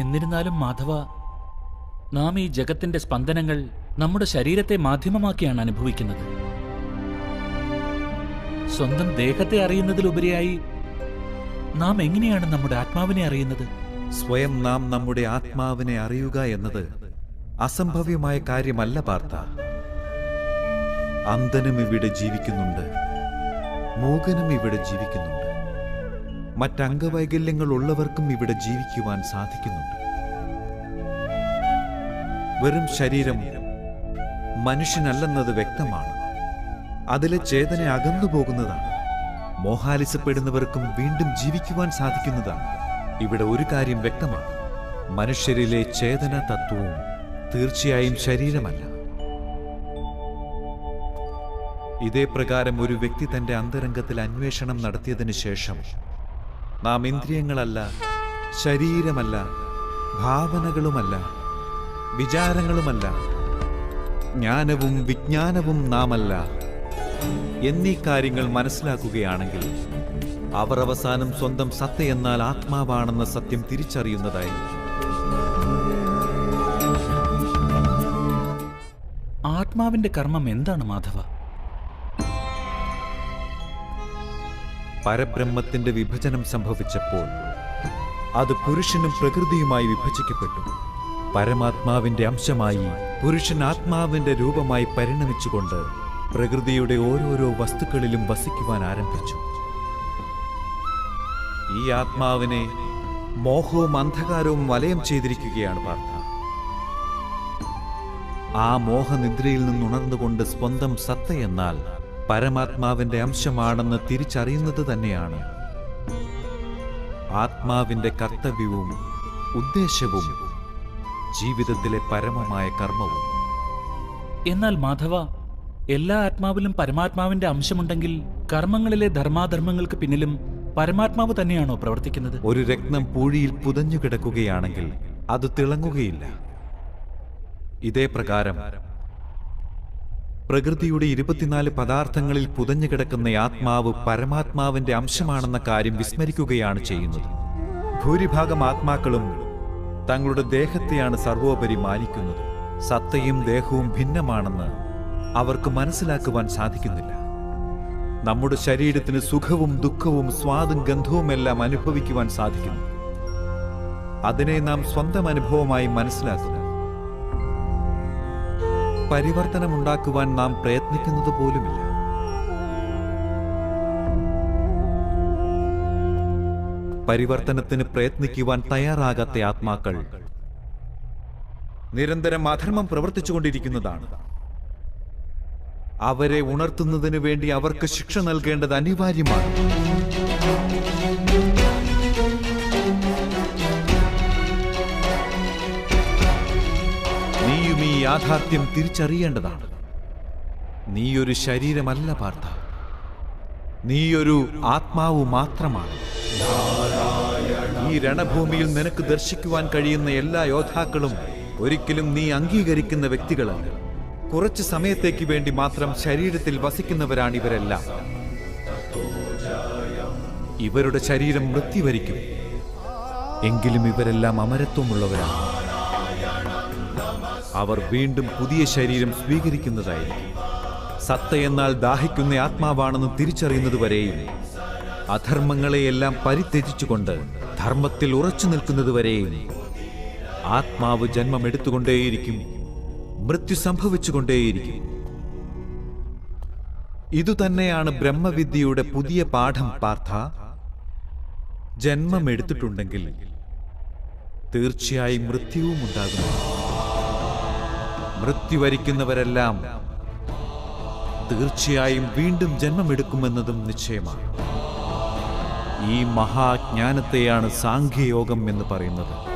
എന്നിരുന്നാലും മാധവ നാം ഈ ജഗത്തിന്റെ സ്പന്ദനങ്ങൾ നമ്മുടെ ശരീരത്തെ മാധ്യമമാക്കിയാണ് അനുഭവിക്കുന്നത്. സ്വന്തം ദേഹത്തെ അറിയുന്നതിലുപരിയായി നാം എങ്ങനെയാണ് നമ്മുടെ ആത്മാവിനെ അറിയുന്നത്? സ്വയം നാം നമ്മുടെ ആത്മാവിനെ അറിയുക എന്നത് അസംഭവ്യമായ കാര്യമല്ല പാർത്ത അന്ധനും ഇവിടെ ജീവിക്കുന്നുണ്ട് മൂകനും ഇവിടെ ജീവിക്കുന്നുണ്ട്. മറ്റംഗവൈകല്യങ്ങൾ ഉള്ളവർക്കും ഇവിടെ ജീവിക്കുവാൻ സാധിക്കുന്നുണ്ട്. വെറും ശരീരം മനുഷ്യനല്ലെന്നത് വ്യക്തമാണ്. അതിലെ ചേതന അകന്നു പോകുന്നതാണ്. മോഹാലിസപ്പെടുന്നവർക്കും വീണ്ടും ജീവിക്കുവാൻ സാധിക്കുന്നതാണ്. ഇവിടെ ഒരു കാര്യം വ്യക്തമാണ്. മനുഷ്യരിലെ ചേതന തത്വവും തീർച്ചയായും ശരീരമല്ല. ഇതേ പ്രകാരം ഒരു വ്യക്തി തന്റെ അന്തരംഗത്തിൽ അന്വേഷണം നടത്തിയതിനു ശേഷം നാം ഇന്ദ്രിയങ്ങളല്ല ശരീരമല്ല ഭാവനകളുമല്ല വിചാരങ്ങളുമല്ല. ജ്ഞാനവും വിജ്ഞാനവും നാമല്ല. എന്നീ കാര്യങ്ങൾ മനസ്സിലാക്കുകയാണെങ്കിൽ അവർ അവസാനം സ്വന്തം സത്ത എന്നാൽ ആത്മാവാണെന്ന സത്യം തിരിച്ചറിയുന്നതായി. ആത്മാവിന്റെ കർമ്മം എന്താണ് മാധവ? പരബ്രഹ്മത്തിന്റെ വിഭജനം സംഭവിച്ചപ്പോൾ അത് പുരുഷനും പ്രകൃതിയുമായി വിഭജിക്കപ്പെട്ടു. പരമാത്മാവിന്റെ അംശമായി പുരുഷൻ ആത്മാവിന്റെ രൂപമായി പരിണമിച്ചുകൊണ്ട് പ്രകൃതിയുടെ ഓരോരോ വസ്തുക്കളിലും വസിക്കുവാൻ ആരംഭിച്ചു. ഈ ആത്മാവിനെ മോഹവും അന്ധകാരവും വലയം ചെയ്തിരിക്കുകയാണ് പാർത്ഥ. ആ മോഹനിദ്രയിൽ നിന്നുണർന്നുകൊണ്ട് സ്വന്തം സത്ത എന്നാൽ പരമാത്മാവിന്റെ അംശമാണെന്ന് തിരിച്ചറിയുന്നത് തന്നെയാണ്. ആത്മാവിന്റെ കർത്തവ്യവും ഉദ്ദേശവും ജീവിതത്തിലെ പരമമായ കർമ്മവും. എന്നാൽ മാധവ എല്ലാ ആത്മാവിലും പരമാത്മാവിന്റെ അംശമുണ്ടെങ്കിൽ കർമ്മങ്ങളിലെ ധർമാധർമ്മങ്ങൾക്ക് പിന്നിലും പരമാത്മാവ് തന്നെയാണോ പ്രവർത്തിക്കുന്നത്? ഒരു രത്നം പൂഴിയിൽ പുതഞ്ഞു കിടക്കുകയാണെങ്കിൽ അത് തിളങ്ങുകയില്ല. ഇതേ പ്രകാരം പ്രകൃതിയുടെ ഇരുപത്തിനാല് പദാർത്ഥങ്ങളിൽ പുതഞ്ഞു കിടക്കുന്ന ആത്മാവ് പരമാത്മാവിന്റെ അംശമാണെന്ന കാര്യം വിസ്മരിക്കുകയാണ് ചെയ്യുന്നത്. ഭൂരിഭാഗം ആത്മാക്കളും തങ്ങളുടെ ദേഹത്തെയാണ് സർവോപരി മാനിക്കുന്നത്. സത്തയും ദേഹവും ഭിന്നമാണെന്ന് അവർക്ക് മനസ്സിലാക്കുവാൻ സാധിക്കുന്നില്ല. നമ്മുടെ ശരീരത്തിന് സുഖവും ദുഃഖവും സ്വാദും ഗന്ധവുമെല്ലാം അനുഭവിക്കുവാൻ സാധിക്കുന്നു. അതിനെ നാം സ്വന്തം അനുഭവമായി മനസ്സിലാക്കുന്നു. പരിവർത്തനമുണ്ടാക്കുവാൻ നാം പ്രയത്നിക്കുന്നത് പോലുമില്ല. പരിവർത്തനത്തിന് പ്രയത്നിക്കുവാൻ തയ്യാറാകാത്ത ആത്മാക്കൾ നിരന്തരം അധർമ്മം പ്രവർത്തിച്ചുകൊണ്ടിരിക്കുന്നതാണ്. അവരെ ഉണർത്തുന്നതിന് വേണ്ടി അവർക്ക് ശിക്ഷ നൽകേണ്ടത് അനിവാര്യമാണ്. യാഥാർത്ഥ്യം തിരിച്ചറിയേണ്ടതാണ്. നീയൊരു ശരീരമല്ല പാർത്ഥ. നീയൊരു ആത്മാവ് മാത്രമാണ്. ഈ രണഭൂമിയിൽ നിനക്ക് ദർശിക്കുവാൻ കഴിയുന്ന എല്ലാ യോദ്ധാക്കളും ഒരിക്കലും നീ അംഗീകരിക്കുന്ന വ്യക്തികളല്ല. കുറച്ച് സമയത്തേക്ക് വേണ്ടി മാത്രം ശരീരത്തിൽ വസിക്കുന്നവരാണ് ഇവരെല്ലാം ഇവരുടെ ശരീരം മൃത്യുവരിക്കും എങ്കിലും ഇവരെല്ലാം അമരത്വമുള്ളവരാണ്. അവർ വീണ്ടും പുതിയ ശരീരം സ്വീകരിക്കുന്നതായിരിക്കും. സത്ത എന്നാൽ ദാഹിക്കുന്ന ആത്മാവാണെന്ന് തിരിച്ചറിയുന്നതുവരെയും അധർമ്മങ്ങളെയെല്ലാം പരിത്യജിച്ചുകൊണ്ട് ധർമ്മത്തിൽ ഉറച്ചു നിൽക്കുന്നതുവരെയും ആത്മാവ് ജന്മമെടുത്തുകൊണ്ടേയിരിക്കും മൃത്യു സംഭവിച്ചുകൊണ്ടേയിരിക്കും. ഇതുതന്നെയാണ് ബ്രഹ്മവിദ്യയുടെ പുതിയ പാഠം പാർത്ഥ. ജന്മമെടുത്തിട്ടുണ്ടെങ്കിൽ തീർച്ചയായും മൃത്യുവും ഉണ്ടാകുന്നു മൃത്യു വരിക്കുന്നവരെല്ലാം തീർച്ചയായും വീണ്ടും ജന്മമെടുക്കുമെന്നതും നിശ്ചയമാണ്. ഈ മഹാജ്ഞാനത്തെയാണ് സാഖ്യയോഗം എന്ന് പറയുന്നത്.